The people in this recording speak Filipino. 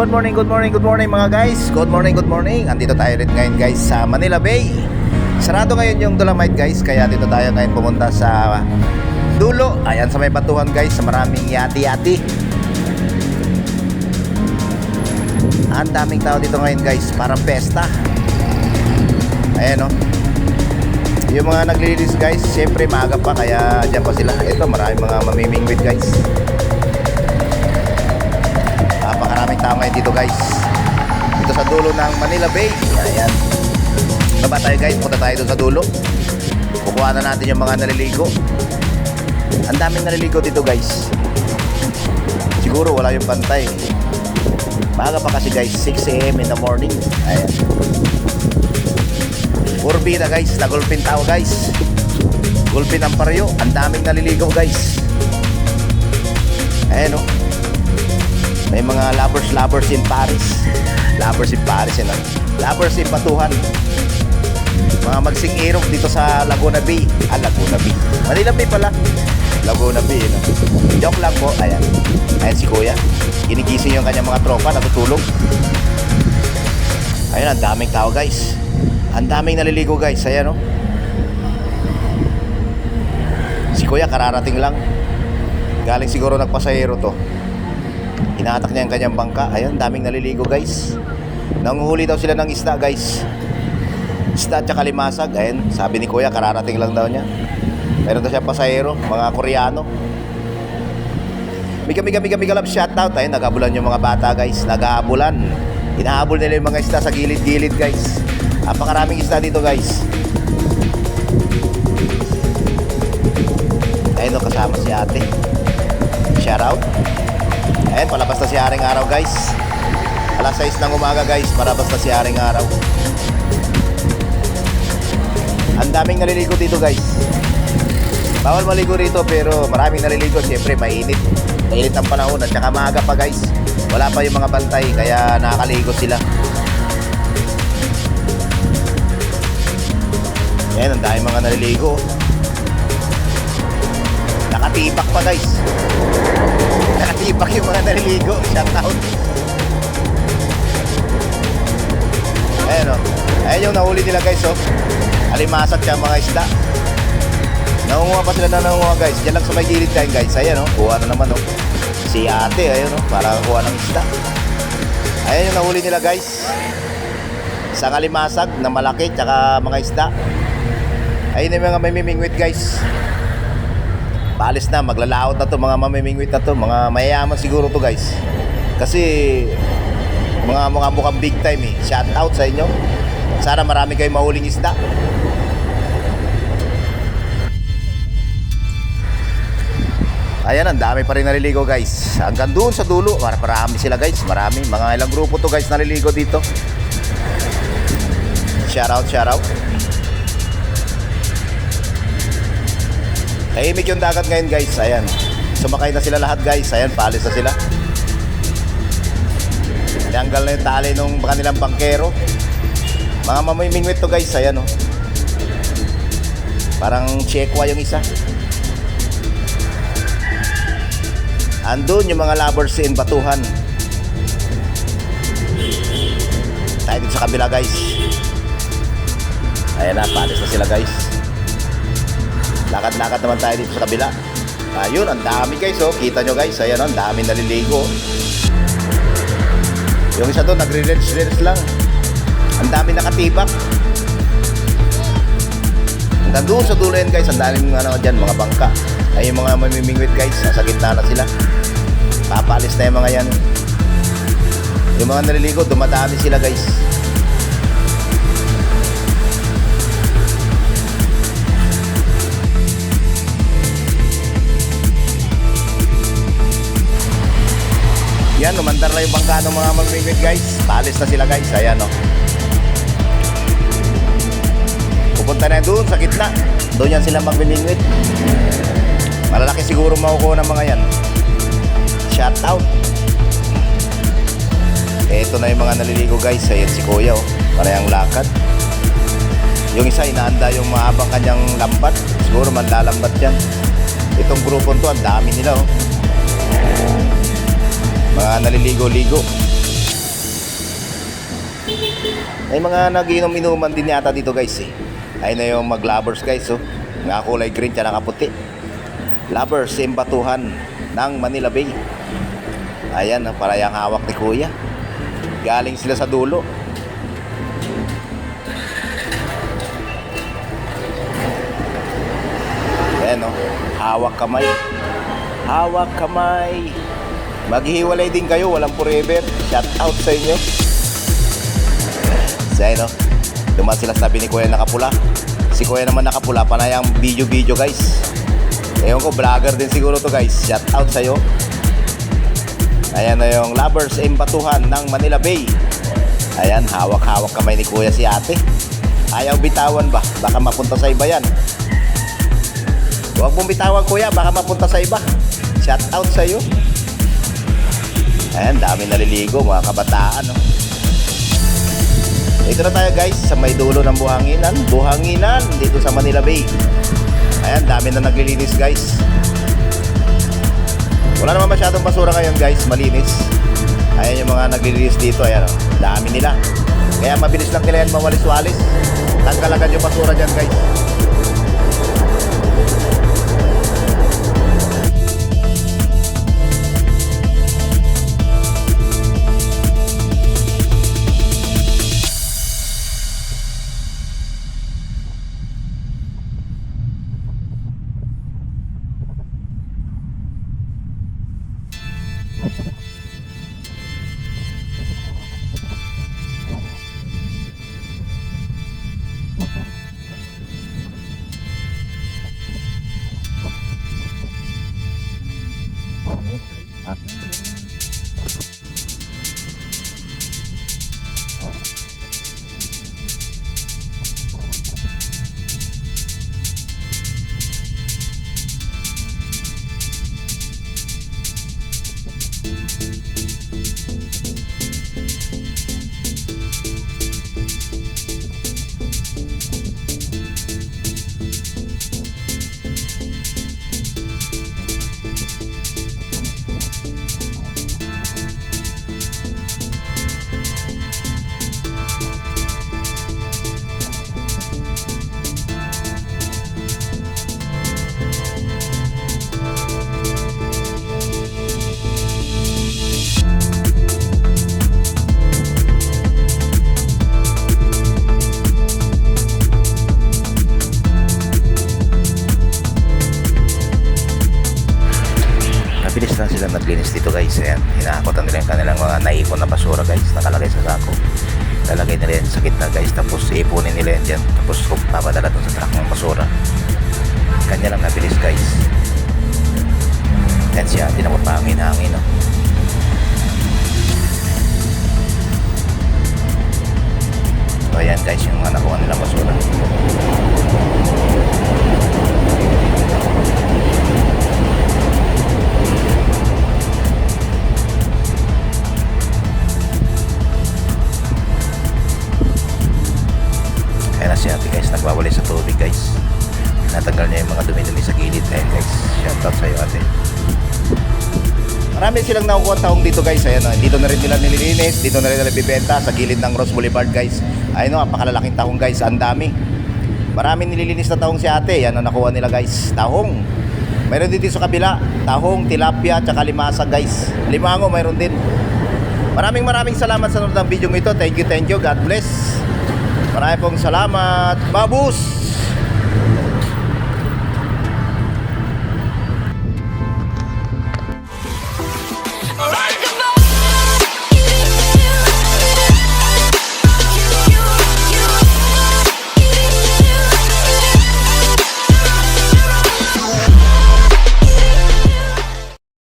Good morning, good morning, good morning mga guys. Good morning, good morning. Andito tayo rin ngayon guys sa Manila Bay. Sarado ngayon yung Dolomite guys, kaya dito tayo ngayon pumunta sa dulo. Ayan sa may batuhan guys, sa maraming yati-yati. Ang daming tao dito ngayon guys, parang pesta. Ayan oh. Yung mga naglilinis guys, syempre maaga pa kaya dyan pa sila. Ito, maraming mga mamimingwit guys. Dito guys. Dito sa dulo ng Manila Bay. Ayan. Baba tayo guys, punta tayo doon sa dulo. Kukuha na natin yung mga naliligo. Ang daming naliligo dito guys. Siguro wala yung pantay. Maaga pa kasi guys, 6 a.m. in the morning. Ayan. Urbi na guys, nagulpin tao guys. Gulpin ang paryo, ang daming naliligo guys. Ayan oh. May mga lovers lovers in Paris. Lovers in Paris yun ah. Lovers in Batuhan. Mga magsing irog dito sa Laguna Bay. Ah, Laguna Bay. Manila Bay pala. Laguna Bay, no? Joke lang po. Ayan. Ayan si Kuya. Ginigising yung kanyang mga tropa. Natutulog. Ayun, ang daming tao guys. Ang daming naliligo guys. Ayan, no? Si Kuya kararating lang. Galing siguro nagpasahero to. Inatak niya ang kanyang bangka. Ayun, daming naliligo guys. Nanguhuli daw sila ng isda guys. Isda at saka limasag. Ayun, sabi ni Kuya, kararating lang daw niya. Meron daw siya pasahero, mga Koreano. Miga, miga, miga, miga love shoutout. Ayun, naghabulan yung mga bata guys. Naghabulan. Hinahabol nila yung mga isda sa gilid-gilid guys. Napakaraming isda dito guys. Ayun, kasama si ate. Shoutout. Ayan, palabas na si Haring Araw guys. Alas 6 ng umaga guys, palabas na si Haring Araw. Ang daming naliligo dito guys. Bawal maligo rito pero maraming naliligo. Siyempre, mainit. Mainit ang panahon at saka maaga pa guys. Wala pa yung mga bantay kaya nakakaligo sila. Ayan, ang daming mga naliligo. Nakatibak pa guys. Nakatibak yung mga naliligo. Shout out. Ayan o. Ayan yung nahuli nila guys o. Alimasat siya mga isda. Nangunguha pa sila na nangunguha guys. Diyan lang sa may gilid kayo guys. Ayan o. Kuha na naman o. Si ate ayun o. Para kuha ng isda. Ayan yung nahuli nila guys. Isang alimasag na malaki tsaka mga isda. Ayun yung mga may mimingwit guys. Paalis na, maglalaot na to mga mamimingwit na to, mga mayayaman siguro to guys. Kasi mga mga mukhang big time eh. Shout out sa inyo. Sana marami kayong mahuling isda. Ayan, ang dami pa rin naliligo guys. Hanggang doon sa dulo, mar- marami sila guys. Marami. Mga ilang grupo to guys naliligo dito. Shout out, shout out. Tahimik yung dagat ngayon guys. Ayan. Sumakay na sila lahat guys. Ayan, paalis na sila. Tinanggal na yung tali nung kanilang bangkero. Mga mamimingwit to guys. Ayan oh. Parang chekwa yung isa. Andun yung mga lovers in Batuhan. Tayo dito sa kabila guys. Ayan na, paalis na sila guys. Lakad-lakad naman tayo dito sa kabila. Ayun, ang dami guys, oh. Kita nyo guys, ayan, oh, ang dami naliligo. Yung isa doon, nagre-relax lang. Ang dami nakatibak. Hanggang doon sa dulo yan guys, ang daming ano dyan, mga bangka. Ay yung mga mamimingwit guys, nasa gitna na sila. Papalis na yung mga yan. Yung mga naliligo, dumadami sila guys. Umandar na yung bangka ng mga mamimingwit guys. Palis na sila guys. Ayan o. Pupunta na doon sa gitna. Doon yan sila magmimingwit. Malalaki siguro makukuha ng mga yan. Shout out. Ito na yung mga naliligo guys. Ayan si Kuya oh. Parehang lakad. Yung isa inaanda yung mahabang kanyang lambat. Siguro manlalambat yan. Itong grupo to, ang dami nila oh. Mga naliligo-ligo. May mga nagiinom-inuman din yata dito guys eh. Ayun na yung mag-lovers guys oh. Nga kulay green tsaka nakaputi. Lovers, Simbatuhan ng Manila Bay. Ayan, oh, para yung hawak ni Kuya. Galing sila sa dulo. Ayan oh, hawak kamay. Hawak kamay. Maghihiwalay din kayo, walang forever. Shout out sa inyo. So ayun oh, dumaan sila sa tabi ni Kuya nakapula. Si Kuya naman nakapula, panayang video-video guys. Ewan ko, vlogger din siguro to guys. Shout out sa'yo. Ayan na yung Lovers Embatuhan ng Manila Bay. Ayan, hawak-hawak kamay ni Kuya si ate. Ayaw bitawan ba? Baka mapunta sa iba yan. Huwag mong bitawan kuya, baka mapunta sa iba. Shout out sa iyo. Ayan, dami naliligo, mga kabataan. No? Dito na tayo guys, sa may dulo ng buhanginan. Buhanginan, dito sa Manila Bay. Ayan, dami na naglilinis guys. Wala naman masyadong basura ngayon guys, malinis. Ayan yung mga naglilinis dito, ayan o. Dami nila. Kaya mabilis lang nila yan mawalis-walis. Tanggal agad yung basura dyan guys. Mabilis lang sila naglinis dito guys. Ayan, hinaakotan nila yung kanilang mga naipon na basura guys. Nakalagay sa sako. Lalagay nila yan sa gitna guys. Tapos ipunin nila yan dyan. Tapos papadala dun sa truck ng basura. Kanya lang nabilis guys. Yan siya. Hindi na mapangin-hangin. No? Si ate guys, nagwawalay sa tubig guys. Natanggal niya yung mga dumi-dumi sa gilid. Ayan guys, shout out sa'yo ate. Marami silang nakukuha taong dito guys. Ayan, oh. dito na rin nila nililinis, dito na rin nila bibenta sa gilid ng Rose Boulevard guys. Ayun o, napakalalaking tahong guys, ang dami. Marami nililinis na tahong si ate. Yan ang nakuha nila guys, tahong. Mayroon dito sa kabila, tahong, tilapia, tsaka limasa guys. Limango mayroon din. Maraming maraming salamat sa nanonood ng video ito. Thank you, thank you. God bless. Maraming pong salamat. Babus!